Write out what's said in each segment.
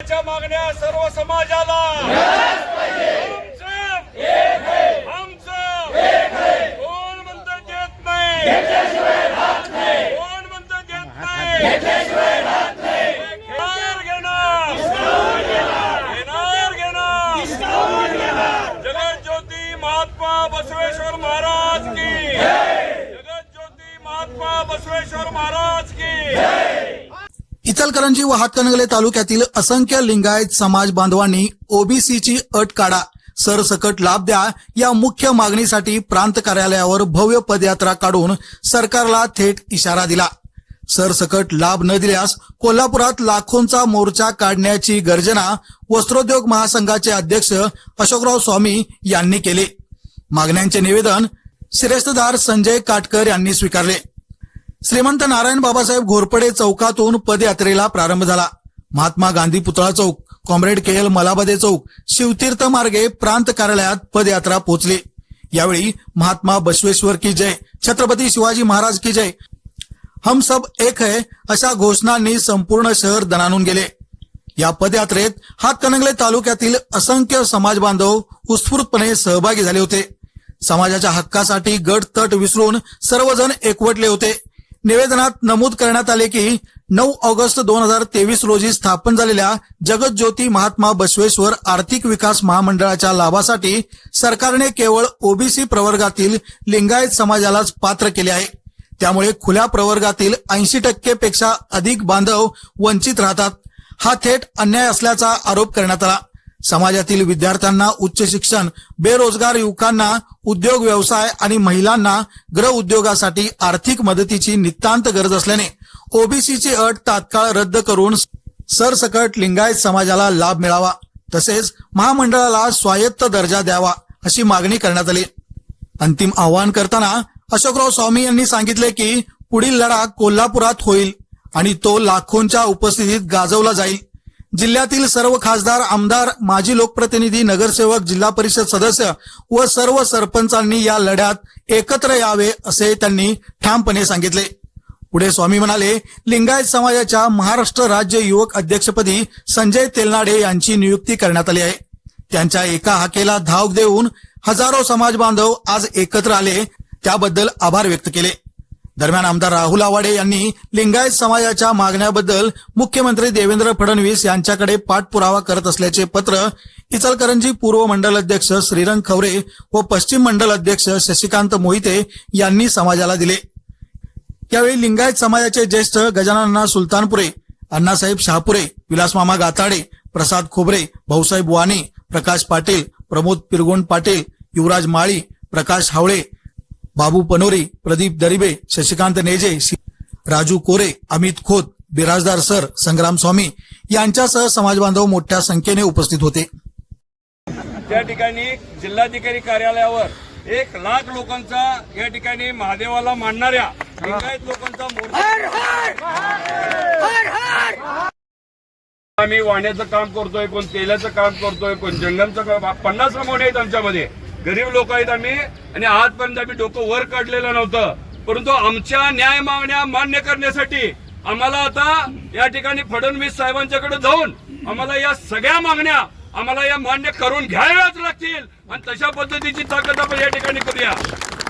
आमच्या मागण्या सर्व समाजाला. कोण देत नाही? कोण देत नाही? घेणार घेणार. घेणार महात्मा बसवेश्वर महाराज की. जगज्योती महात्मा बसवेश्वर महाराज की. इचलकरंजी व हातकणंगले तालुक्यातील असंख्य लिंगायत समाज बांधवांनी ओबीसीची अट काढा सरसकट लाभ द्या या मुख्य मागणीसाठी प्रांत कार्यालयावर भव्य पदयात्रा काढून सरकारला थेट इशारा दिला. सरसकट लाभ न दिल्यास कोल्हापुरात लाखोंचा मोर्चा काढण्याची गर्जना वस्त्रोद्योग महासंघाचे अध्यक्ष अशोकराव स्वामी यांनी केले. मागण्यांचे निवेदन शिरेस्तदार संजय काटकर यांनी स्वीकारले. श्रीमंत नारायण बाबासाहेब घोरपडे चौकातून पदयात्रेला प्रारंभ झाला. महात्मा गांधी पुतळा चौक कॉम्रेड के एल मलाबदे चौक शिवतीर्थ मार्गे प्रांत कार्यालयात पदयात्रा पोहोचली यावेळी महात्मा बसवेश्वर की जय छत्रपती शिवाजी महाराज की जय हम सब एक है अशा घोषणांनी संपूर्ण शहर दणानून गेले. या पदयात्रेत हातकणंगले तालुक्यातील असंख्य समाज बांधव उत्स्फूर्तपणे सहभागी झाले होते. समाजाच्या हक्कासाठी गट तट विसरून सर्वजण एकवटले होते. निवेदनात नमूद करण्यात आले की नऊ ऑगस्ट दोन हजार तेवीस रोजी स्थापन झालेल्या जगज्योती महात्मा बसवेश्वर आर्थिक विकास महामंडळाच्या लाभासाठी सरकारने केवळ ओबीसी प्रवर्गातील लिंगायत समाजालाच पात्र केले आहे. त्यामुळे खुल्या प्रवर्गातील ऐंशी टक्के पेक्षा अधिक बांधव वंचित राहतात. हा थेट अन्याय असल्याचा आरोप करण्यात आला. समाजातील विद्यार्थ्यांना उच्च शिक्षण बेरोजगार युवकांना उद्योग व्यवसाय आणि महिलांना ग्रह उद्योगासाठी आर्थिक मदतीची नितांत गरज असल्याने ओबीसीची अट तात्काळ रद्द करून सरसकट लिंगायत समाजाला लाभ मिळावा तसेच महामंडळाला स्वायत्त दर्जा द्यावा अशी मागणी करण्यात आली. अंतिम आवाहन करताना अशोकराव स्वामी यांनी सांगितले की पुढील लढा कोल्हापुरात होईल आणि तो लाखोंच्या उपस्थितीत गाजवला जाईल. जिल्ह्यातील सर्व खासदार आमदार माजी लोकप्रतिनिधी नगरसेवक जिल्हा परिषद सदस्य व सर्व सरपंचांनी या लढ्यात एकत्र यावे असे त्यांनी ठामपणे सांगितले. पुढे स्वामी म्हणाले लिंगायत समाजाच्या महाराष्ट्र राज्य युवक अध्यक्षपदी संजय तेलनाडे यांची नियुक्ती करण्यात आली आहे. त्यांच्या एका हाकेला धाव देऊन हजारो समाज बांधव आज एकत्र आले त्याबद्दल आभार व्यक्त केले. दरम्यान आमदार राहुल आवाडे यांनी लिंगायत समाजाच्या मागण्याबद्दल मुख्यमंत्री देवेंद्र फडणवीस यांच्याकडे पाठपुरावा करत असल्याचे पत्र इचलकरंजी पूर्व मंडल अध्यक्ष श्रीरंग खवरे व पश्चिम मंडल अध्यक्ष शशिकांत मोहिते यांनी समाजाला दिले. यावेळी लिंगायत समाजाचे ज्येष्ठ गजानन्ना सुलतानपुरे अण्णासाहेब शहापुरे विलासमामा गाताडे प्रसाद खोबरे भाऊसाहेब वाणी प्रकाश पाटील प्रमोद पिरगोंड पाटील युवराज माळी प्रकाश हावळे बाबू पनोरी प्रदीप दरिबे शशिकांत नेजे राजू कोरे अमित खोत बिराजदार सर संग्राम स्वामी यांच्यासह समाजबांधव मोठ्या संख्येने उपस्थित होते. त्या ठिकाणी जिल्हाधिकारी कार्यालयावर एक लाख लोकांचा या ठिकाणी महादेवाला मानणाऱ्या लिंगायत लोकांचा मोर्चा आम्ही वाण्याचं काम करतोय कोण तेलाचं काम करतोय कोण जंगमचं काम पन्नास नमुने आहेत आमच्यामध्ये. गरीब लोक आहेत आम्ही आणि आजपर्यंत आम्ही डोकं वर काढलेलं नव्हतं. परंतु आमच्या न्याय मागण्या मान्य करण्यासाठी आम्हाला आता या ठिकाणी फडणवीस साहेबांच्याकडे जाऊन आम्हाला या सगळ्या मागण्या आम्हाला या मान्य करून घ्यायलाच लागतील. आणि तशा पद्धतीची ताकद आपण या ठिकाणी करूया.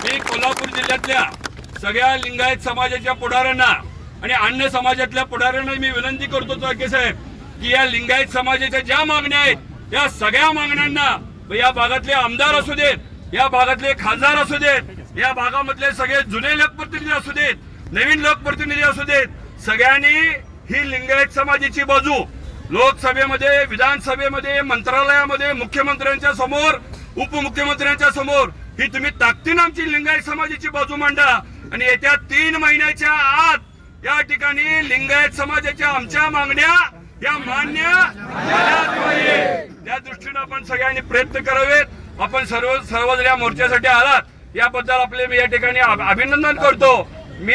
मी कोल्हापूर जिल्ह्यातल्या सगळ्या लिंगायत समाजाच्या पुढाऱ्यांना आणि अन्य समाजातल्या पुढाऱ्यांना मी विनंती करतो साहेब की या लिंगायत समाजाच्या ज्या मागण्या आहेत या सगळ्या मागण्यांना या भागातले आमदार असू देत या भागातले खासदार असू देत या भागामधले सगळे जुने लोकप्रतिनिधी असू देत नवीन लोकप्रतिनिधी असू देत सगळ्यांनी ही लिंगायत समाजाची बाजू लोकसभेमध्ये विधानसभेमध्ये मंत्रालयामध्ये मुख्यमंत्र्यांच्या समोर उपमुख्यमंत्र्यांच्या समोर ही तुम्ही ताकदीनं आमची लिंगायत समाजाची बाजू मांडा. आणि येत्या तीन महिन्याच्या आत या ठिकाणी लिंगायत समाजाच्या आमच्या मागण्या या मान्य आपण सगळ्यांनी प्रयत्न करावेत. आपण सर्व सर्वजण या मोर्चासाठी आलात. याबद्दल आपले मी या ठिकाणी अभिनंदन करतो. मी